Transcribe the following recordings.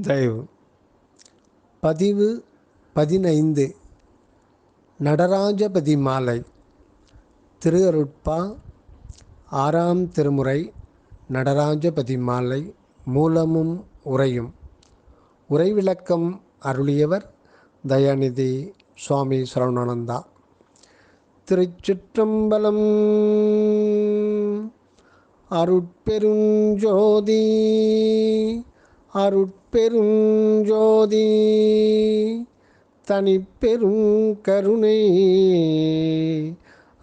தயவு. பதிவு பதினைந்து. நடராஜபதி மாலை திருஅருட்பா ஆறாம் திருமுறை நடராஜபதி மாலை மூலமும் உரையும் உரைவிளக்கம் அருளியவர் தயாநிதி சுவாமி சரவணானந்தா. திருச்சிற்றம்பலம் அருட்பெருஞ்சோதி. அருட்பெருஞ்சோதி தனிப்பெரும் கருணை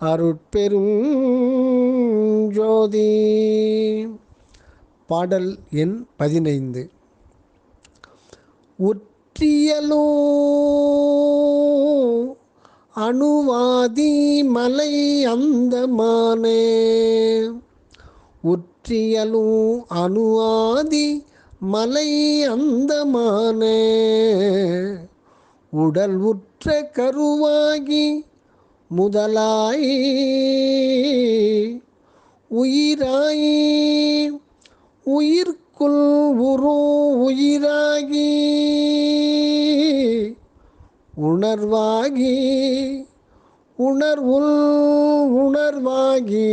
அருட்பெரும் ஜோதி பாடல் எண் பதினைந்து. ஒற்றியலோ அணுவாதி மலை அந்தமானே. ஒற்றியலும் அணுவாதி மலை அந்தமானே உடல் உற்ற கருவாகி முதலாய் உயிராய் உயிர்க்குள் உரு உயிராகி உணர்வாகி உணர்வுள் உணர்வாகி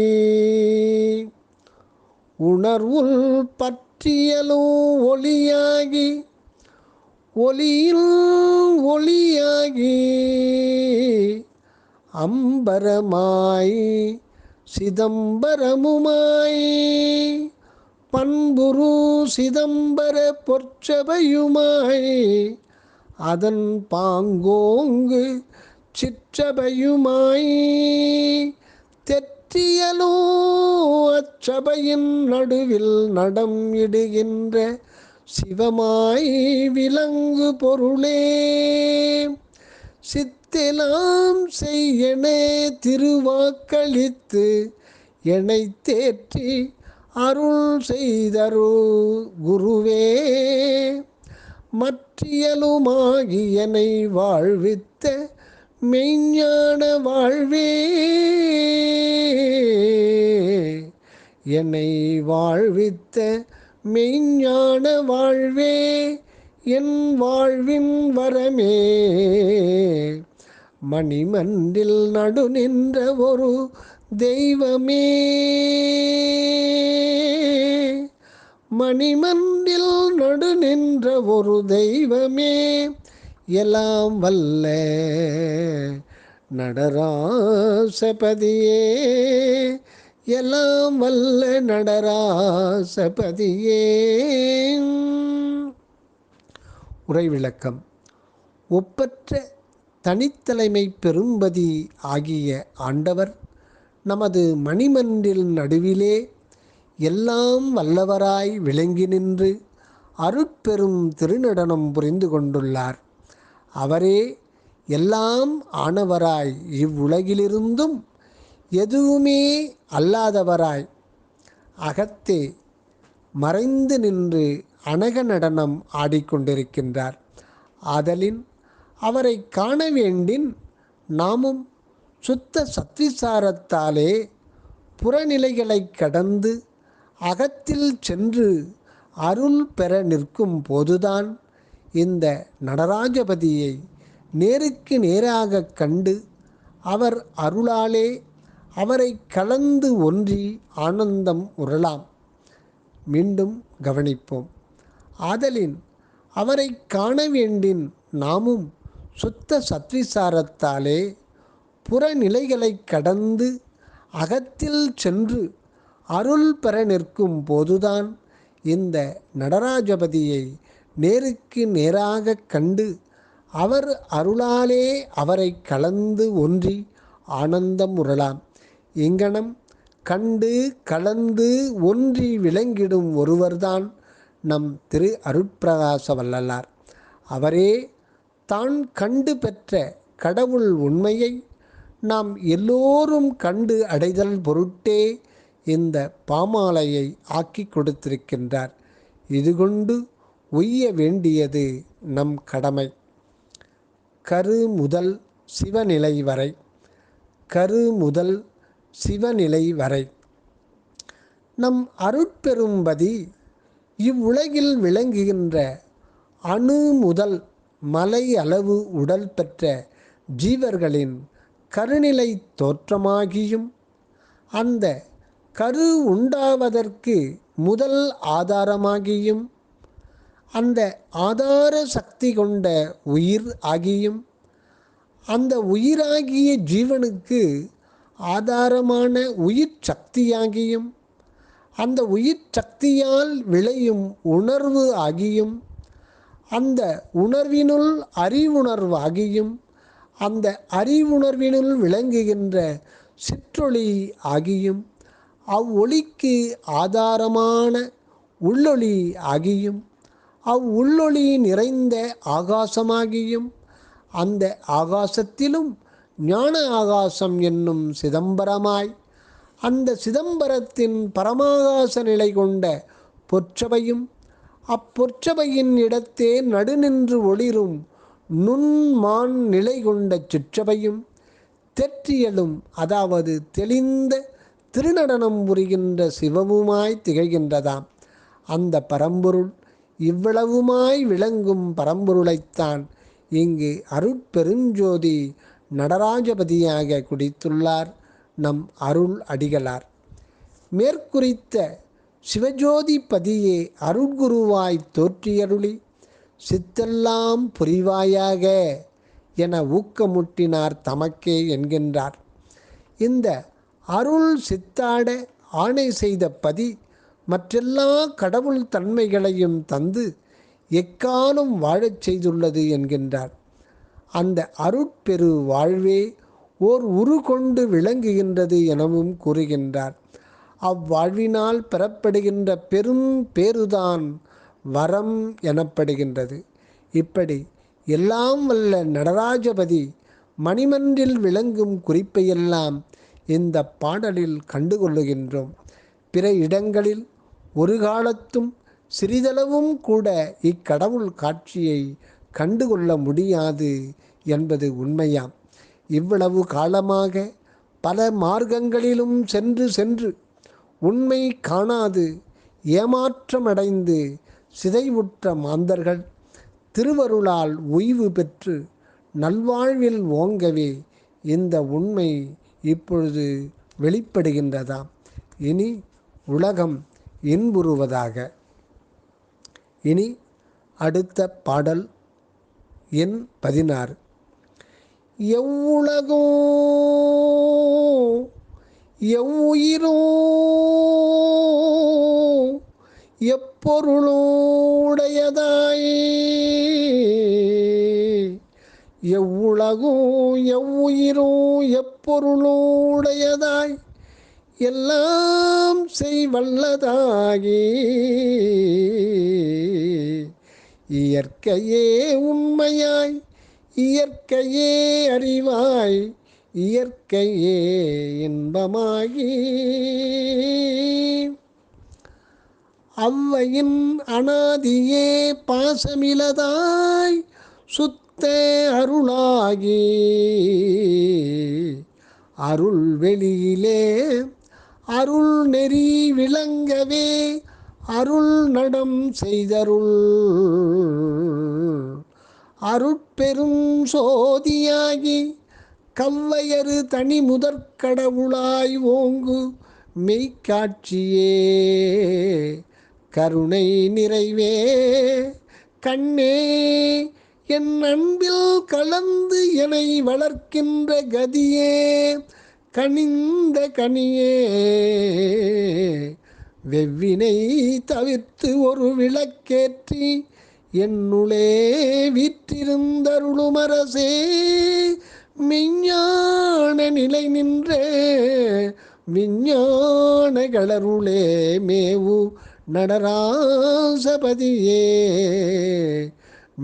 உணர்வுள் ஒற்றியலும் ஒளியாகி ஒளியில் ஒளியாகி அம்பரமாய் சிதம்பரமுமாய் பண்புரு சிதம்பர பொற்சபையுமாய் அதன் பாங்கோங்கு சிற்றபையுமாய் தெற்றியலோ அச்சபையின் நடுவில் நடம் இடுகின்ற சிவமாய் விலங்கு பொருளே. சித்தெலாம் செய்யனே திருவாக்களித்து என்னை தேற்றி அருள் செய்தரு குருவே. மற்றியலுமாகியனை வாழ்வித்த மெய்ஞான வாழ்வே. என்னை வாழ்வித்த மெய்ஞான வாழ்வே என் வாழ்வின் வரமே. மணிமண்டில் நடு நின்ற ஒரு தெய்வமே. மணிமண்டில் நடு நின்ற ஒரு தெய்வமே. எல்லாம் வல்ல நடராசபதியே. எல்லாம் வல்ல நடராசபதியே. உரை விளக்கம் ஒப்பற்ற தனித்தலைமை பெரும்பதி ஆகிய ஆண்டவர் நமது மணிமன்றில் நடுவிலே எல்லாம் வல்லவராய் விளங்கி நின்று அருட்பெரும் திருநடனம் புரிந்து கொண்டுள்ளார். அவரே எல்லாம் ஆனவராய். இவ்வுலகிலிருந்தும் எதுவுமே அல்லாதவராய். அகத்தே மறைந்து நின்று அனக நடனம் ஆடிக்கொண்டிருக்கின்றார். ஆதலின் அவரை காண வேண்டின் நாமும் சுத்த சத்விசாரத்தாலே புறநிலைகளை கடந்து அகத்தில் சென்று அருள் பெற நிற்கும் போதுதான் இந்த நடராஜபதியை நேருக்கு நேராக கண்டு அவர் அருளாலே அவரை கலந்து ஒன்றி ஆனந்தம் உறலாம். மீண்டும் கவனிப்போம். ஆதலின் அவரை காண வேண்டின் நாமும் சுத்த சத்விசாரத்தாலே புறநிலைகளை கடந்து அகத்தில் சென்று அருள் பெற நிற்கும் போதுதான் இந்த நடராஜபதியை நேருக்கு நேராக கண்டு அவர் அருளாலே அவரை கலந்து ஒன்றி ஆனந்தம் உறலாம். இங்கனம் கண்டு கலந்து ஒன்றி விளங்கிடும் ஒருவர்தான் நம் திரு அருட்பிரகாச வல்லலார் அவரே தான் கண்டு பெற்ற கடவுள் உண்மையை நாம் எல்லோரும் கண்டு அடைதல் பொருட்டே இந்த பாமாலையை ஆக்கி கொடுத்திருக்கின்றார். இது கொண்டு உய்ய வேண்டியது நம் கடமை. கரு முதல் சிவநிலை வரை. கரு முதல் சிவநிலை வரை. நம் அருட்பெரும்பதி இவ்வுலகில் விளங்குகின்ற அணு முதல் மலை அளவு உடல் பெற்ற ஜீவர்களின் கருநிலை தோற்றமாகியும் அந்த கரு உண்டாவதற்கு முதல் ஆதாரமாகியும் அந்த ஆதார சக்தி கொண்ட உயிர் ஆகியும் அந்த உயிராகிய ஜீவனுக்கு ஆதாரமான உயிர் சக்தியாகியும் அந்த உயிர் சக்தியால் விளையும் உணர்வு ஆகியும் அந்த உணர்வினுள் அறிவுணர்வாகியும் அந்த அறிவுணர்வினுள் விளங்குகின்ற சிற்றொளி ஆகியும் அவ்வொளிக்கு ஆதாரமான உள்ளொளி ஆகியும் அவ்வுள்ளொளி நிறைந்த ஆகாசமாகியும் அந்த ஆகாசத்திலும் ஞான ஆகாசம் என்னும் சிதம்பரமாய் அந்த சிதம்பரத்தின் பரமாகாச நிலை கொண்ட பொற்றவையும் அப்பொற்றவையின் இடத்தே நடுநின்று ஒளிரும் நுண்மான் நிலை கொண்ட சிற்றவையும் தெற்றியலும் அதாவது தெளிந்த திருநடனம் புரிகின்ற சிவமுமாய் திகழ்கின்றதாம். அந்த பரம்பொருள் இவ்வளவுமாய் விளங்கும் பரம்பொருளைத்தான் இங்கு அருட்பெருஞ்சோதி நடராஜபதியாக குடித்துள்ளார் நம் அருள் அடிகளார். மேற்குறித்த சிவஜோதி பதியே அருட்குருவாய் தோற்றியருளி சித்தெல்லாம் புரிவாயாக என ஊக்கமுட்டினார் தமக்கே என்கின்றார். இந்த அருள் சித்தாட ஆணை செய்த பதி மற்றெல்லா கடவுள் தன்மைகளையும் தந்து எக்காலம் வாழச் செய்துள்ளது என்கின்றார். அந்த அருட்பெரு வாழ்வே ஓர் உரு கொண்டு விளங்குகின்றது எனவும் கூறுகின்றார். அவ்வாழ்வினால் பெறப்படுகின்ற பெரும் பேருதான் வரம் எனப்படுகின்றது. இப்படி எல்லாம் வல்ல நடராஜபதி மணிமன்றில் விளங்கும் குறிப்பையெல்லாம் இந்த பாடலில் கண்டுகொள்ளுகின்றோம். பிற இடங்களில் ஒரு காலத்தும் சிறிதளவும் கூட இக்கடவுள் காட்சியை கண்டுகொள்ள முடியாது என்பது உண்மையாம். இவ்வளவு காலமாக பல மார்க்கங்களிலும் சென்று சென்று உண்மை காணாது ஏமாற்றமடைந்து சிதைவுற்ற மாந்தர்கள் திருவருளால் ஓய்வு பெற்று நல்வாழ்வில் ஓங்கவே இந்த உண்மை இப்பொழுது வெளிப்படுகின்றதாம். இனி உலகம் இன்புறுவதாக. இனி அடுத்த பாடல் எண் பதினாறு. எவ்வுலகோ எவ்வுயிரோ எப்பொருளோடையதாய். எவ்வுலகோ எவ்வுயிரோ எப்பொருளோடையதாய். எல்லாம் செய்வல்லதாகி இயற்கையே உண்மையாய் இயற்கையே அறிவாய் இயற்கையே இன்பமாகி. அவ்வையின் அனாதியே பாசமிலதாய் சுத்த அருளாகி அருள் வெளியிலே அருள் நெறி விளங்கவே அருள் நடம் செய்தருள். அருட்பெரும் சோதியாகி கவ்வையரு தனி முதற்கடவுளாய் ஓங்கு மெய்க்காட்சியே. கருணை நிறைவே கண்ணே என் அன்பில் கலந்து என்னை வளர்க்கின்ற கதியே. கனிந்த கனியே வெவ்வினை தவிர்த்து ஒரு விளக்கேற்றி என்னுளே வீற்றிருந்தருளுமரசே மெஞ்ஞான நிலை நின்ற விஞ்ஞான களருளே மேவு நடராசபதியே.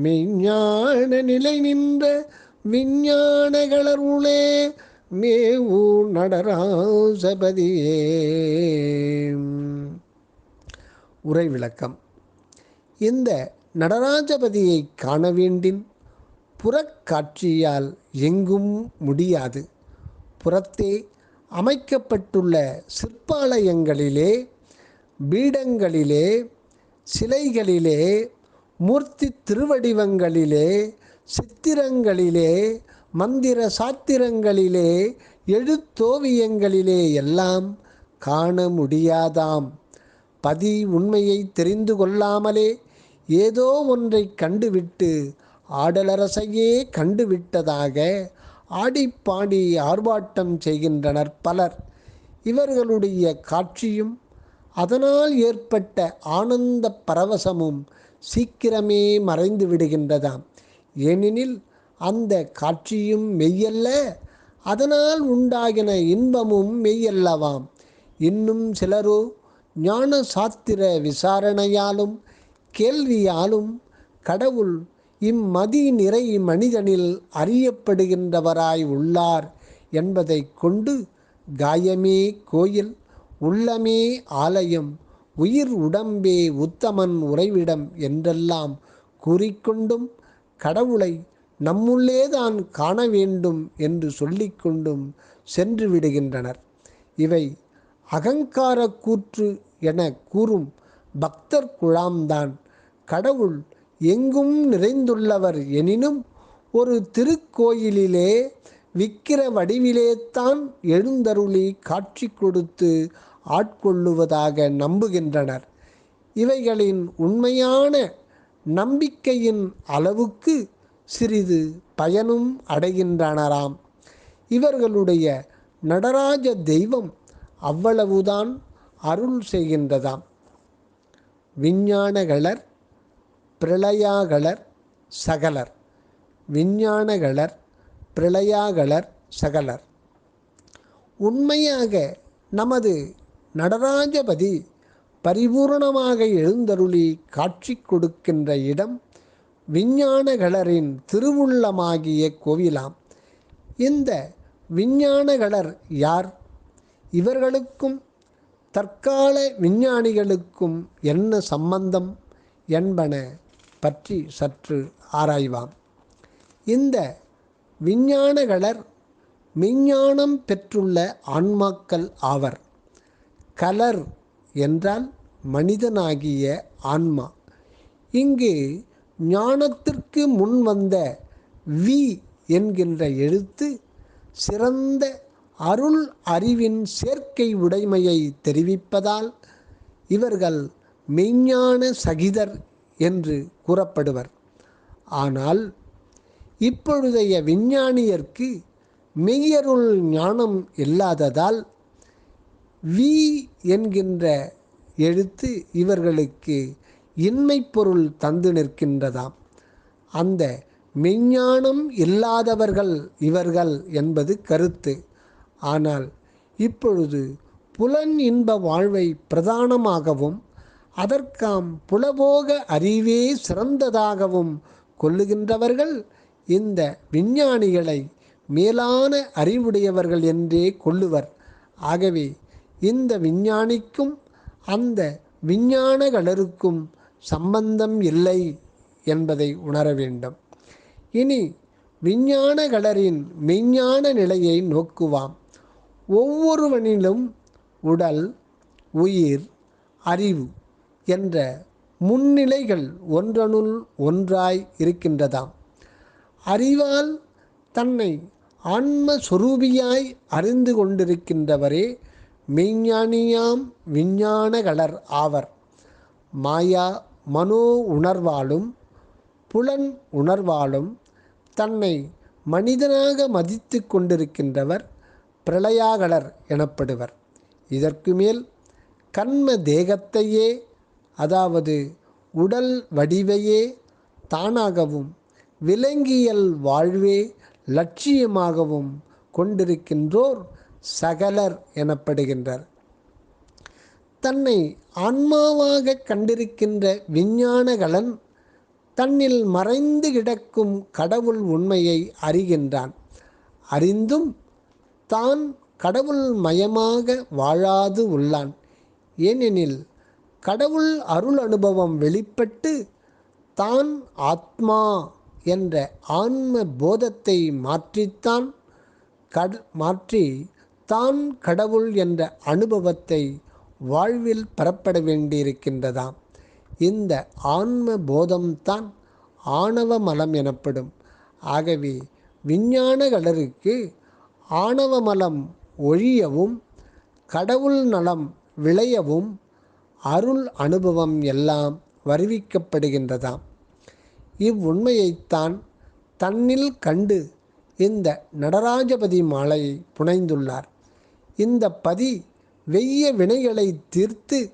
மெஞ்ஞான நிலை நின்ற விஞ்ஞான களருளே மேவு நடராசபதியே உரை விளக்கம் இந்த நடராஜபதியை காண வேண்டின் புறக்காட்சியால் எங்கும் முடியாது. புறத்தே அமைக்கப்பட்டுள்ள சிற்பாலயங்களிலே பீடங்களிலே சிலைகளிலே மூர்த்தி திருவடிவங்களிலே சித்திரங்களிலே மந்திர சாத்திரங்களிலே எழுத்தோவியங்களிலே எல்லாம் காண முடியாதாம். பதி உண்மையை தெரிந்து கொள்ளாமலே ஏதோ ஒன்றை கண்டுவிட்டு ஆடலரசையே கண்டுவிட்டதாக ஆடிப்பாடி ஆர்ப்பாட்டம் செய்கின்றனர் பலர். இவர்களுடைய காட்சியும் அதனால் ஏற்பட்ட ஆனந்த பரவசமும் சீக்கிரமே மறைந்து விடுகின்றதாம் ஏனெனில் அந்த காட்சியும் மெய்யல்ல அதனால் உண்டாகின இன்பமும் மெய்யல்லவாம். இன்னும் சிலரோ ஞான சாத்திர விசாரணையாலும் கேள்வியாலும் கடவுள் இம்மதி நிறை மனிதனில் அறியப்படுகின்றவராய் உள்ளார் என்பதை கொண்டு காயமே கோயில் உள்ளமே ஆலயம் உயிர் உடம்பே உத்தமன் உறைவிடம் என்றெல்லாம் கூறிக்கொண்டும் கடவுளை நம்முள்ளே தான் காண வேண்டும் என்று சொல்லிக்கொண்டும் சென்று விடுகின்றனர். இவை அகங்கார கூற்று என கூறும் பக்தர் குழாம்தான். கடவுள் எங்கும் நிறைந்துள்ளவர் எனினும் ஒரு திருக்கோயிலிலே விக்கிர வடிவிலேத்தான் எழுந்தருளி காட்சி கொடுத்து ஆட்கொள்ளுவதாக நம்புகின்றனர். இவைகளின் உண்மையான நம்பிக்கையின் அளவுக்கு சிறிது பயனும் அடைகின்றனராம். இவர்களுடைய நடராஜ தெய்வம் அவ்வளவுதான் அருள் செய்கின்றதாம். விஞ்ஞானகளர் பிரளயாகளர் சகலர். விஞ்ஞானகளர் பிரளயாகளர் சகலர். உண்மையாக நமது நடராஜபதி பரிபூரணமாக எழுந்தருளி காட்சி கொடுக்கின்ற இடம் விஞ்ஞானகளரின் திருவுள்ளமாகிய கோவிலாம். இந்த விஞ்ஞானகளர் யார்? இவர்களுக்கும் தற்கால விஞ்ஞானிகளுக்கும் என்ன சம்பந்தம் என்பன பற்றி சற்று ஆராய்வாம். இந்த விஞ்ஞானகளர் விஞ்ஞானம் பெற்றுள்ள ஆன்மாக்கள் ஆவர். கலர் என்றால் மனிதனாகிய ஆன்மா. இங்கு ஞானத்திற்கு முன் வந்த வி என்கின்ற எழுத்து சிறந்த அருள் அறிவின் சேர்க்கை உடைமையை தெரிவிப்பதால் இவர்கள் மெய்ஞான சகிதர் என்று கூறப்படுவர். ஆனால் இப்பொழுதைய விஞ்ஞானியர்க்கு மெய்யருள் ஞானம் இல்லாததால் வி என்கின்ற எழுத்து இவர்களுக்கு இன்மை பொருள் தந்து நிற்கின்றதாம். அந்த மெஞ்ஞானம் இல்லாதவர்கள் இவர்கள் என்பது கருத்து. ஆனால் இப்பொழுது புலன் இன்ப வாழ்வை பிரதானமாகவும் அதற்காம் புலபோக அறிவே சிறந்ததாகவும் கொள்ளுகின்றவர்கள் இந்த விஞ்ஞானிகளை மேலான அறிவுடையவர்கள் என்றே கொள்ளுவர். ஆகவே இந்த விஞ்ஞானிக்கும் அந்த விஞ்ஞானகளருக்கும் சம்பந்தம் இல்லை என்பதை உணர வேண்டும். இனி விஞ்ஞான கலரின் மெஞ்ஞான நிலையை நோக்குவாம். ஒவ்வொருவனிலும் உடல் உயிர் அறிவு என்ற முன்னிலைகள் ஒன்றனுள் ஒன்றாய் இருக்கின்றதாம். அறிவால் தன்னை ஆன்மஸ்வரூபியாய் அறிந்து கொண்டிருக்கின்றவரே மெய்ஞானியாம் விஞ்ஞானகளர் ஆவர். மாயா மனோ உணர்வாலும் புலன் உணர்வாலும் தன்னை மனிதனாக மதித்து கொண்டிருக்கின்றவர் பிரளயாகலர் எனப்படுவர். இதற்கு மேல் கண்ம தேகத்தையே அதாவது உடல் வடிவையே தானாகவும் விலங்கியல் வாழ்வே லட்சியமாகவும் கொண்டிருக்கின்றோர் சகலர் எனப்படுகின்றனர் தன்னை ஆன்மாவாக கண்டிருக்கின்ற விஞ்ஞானகலன் தன்னில் மறைந்து கிடக்கும் கடவுள் உண்மையை அறிகின்றான். அறிந்தும் தான் கடவுள் மயமாக வாழாது உள்ளான். ஏனெனில் கடவுள் அருள் அனுபவம் வெளிப்பட்டு தான் ஆத்மா என்ற ஆன்ம போதத்தை மாற்றித்தான் கட மாற்றி தான் கடவுள் என்ற அனுபவத்தை வாழ்வில் பெறப்பட வேண்டியிருக்கின்றதாம். இந்த ஆன்ம போதம்தான் ஆணவ மலம் எனப்படும். ஆகவே விஞ்ஞான கலருக்கு ஆணவ மலம் ஒழியவும் கடவுள் நலம் விளையவும் அருள் அனுபவம் எல்லாம் வருவிக்கப்படுகின்றதாம். இவ்வுண்மையைத்தான் தன்னில் கண்டு இந்த நடராஜபதி மாலையை புனைந்துள்ளார். இந்த பதி வெய்ய வினைகளை தீர்த்து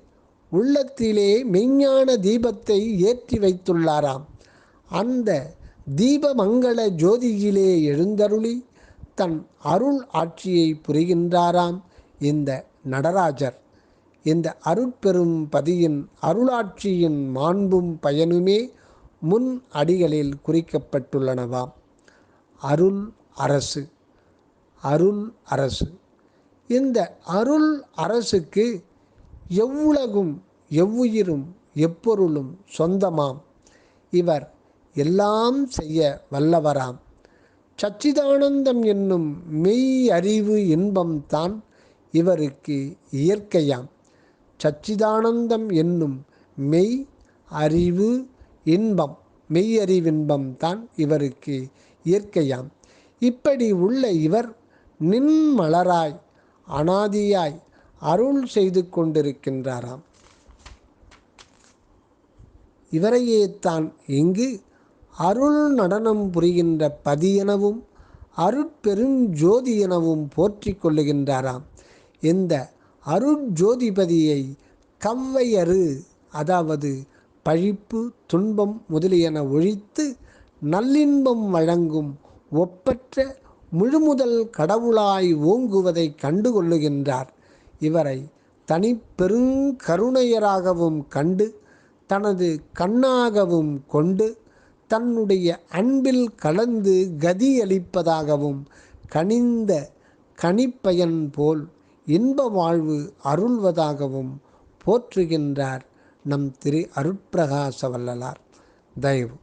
உள்ளத்திலே மெய்ஞான தீபத்தை ஏற்றி வைத்துள்ளாராம். அந்த தீபமங்கள ஜோதியிலே எழுந்தருளி தன் அருள் ஆட்சியை புரிகின்றாராம் இந்த நடராஜர். இந்த அருட்பெரும் பதியின் அருளாட்சியின் மாண்பும் பயனுமே முன் அடிகளில் குறிக்கப்பட்டுள்ளனவாம். அருள் அரசு அருள் அரசு. இந்த அருள் அரசுக்கு எவ்வுலகும் எவ்வுயிரும் எப்பொருளும் சொந்தமாம். இவர் எல்லாம் செய்ய வல்லவராம். சச்சிதானந்தம் என்னும் மெய் அறிவு இன்பம்தான் இவருக்கு இயற்கையாம். சச்சிதானந்தம் என்னும் மெய் அறிவு இன்பம் மெய் அறிவின்பம் தான் இவருக்கு இயற்கையாம். இப்படி உள்ள இவர் நின்மலராய் அனாதியாய் அருள் செய்து கொண்டிருக்கின்றாராம். இவரையே தான் இங்கு அருள் நடனம் புரிகின்ற பதி எனவும் அருட்பெருஞ்சோதி எனவும் போற்றி கொள்ளுகின்றாராம். இந்த அருட்ஜோதிபதியை கவ்வையறு அதாவது பழிப்பு துன்பம் முதலியன ஒழித்து நல்லின்பம் வழங்கும் ஒப்பற்ற முழுமுதல் கடவுளாய் ஓங்குவதை கண்டுகொள்ளுகின்றார். இவரை தனிப்பெருங்கருணையராகவும் கண்டு தனது கண்ணாகவும் கொண்டு தன்னுடைய அன்பில் கலந்து கதியளிப்பதாகவும் கனிந்த கனிப்பயன் போல் இன்ப வாழ்வு அருள்வதாகவும் போற்றுகின்றார் நம் திரு அருட்பிரகாச வல்லலார் தயவு.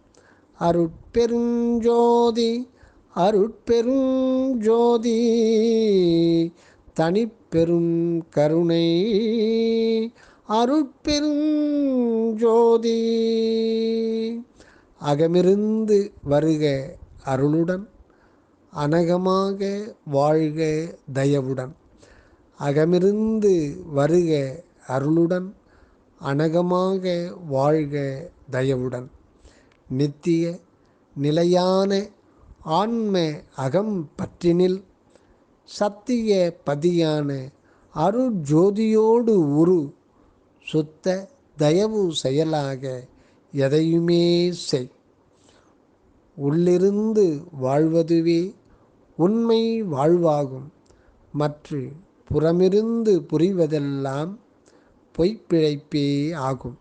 அருட்பெருஞ்சோதி அருட்பெருஞ்சோதி தனிப்பெரும் கருணை. அருட்பெருஞ்சோதி அகமிருந்து வருக அருளுடன் அனகமாக வாழ்க தயவுடன். அகமிருந்து வருக அருளுடன் அனகமாக வாழ்க தயவுடன். நித்திய நிலையான ஆன்ம அகம் பற்றினில் சத்திய பதியான அருஜோதியோடு உரு சுத்த தயவு செயலாக எதையுமே செய். உள்ளிருந்து வாழ்வதுவே உண்மை வாழ்வாகும். மற்ற புறமிருந்து புரிவதெல்லாம் பொய்ப்பிழைப்பே ஆகும்.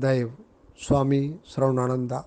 தயவு. சுவாமி சரவணானந்தா.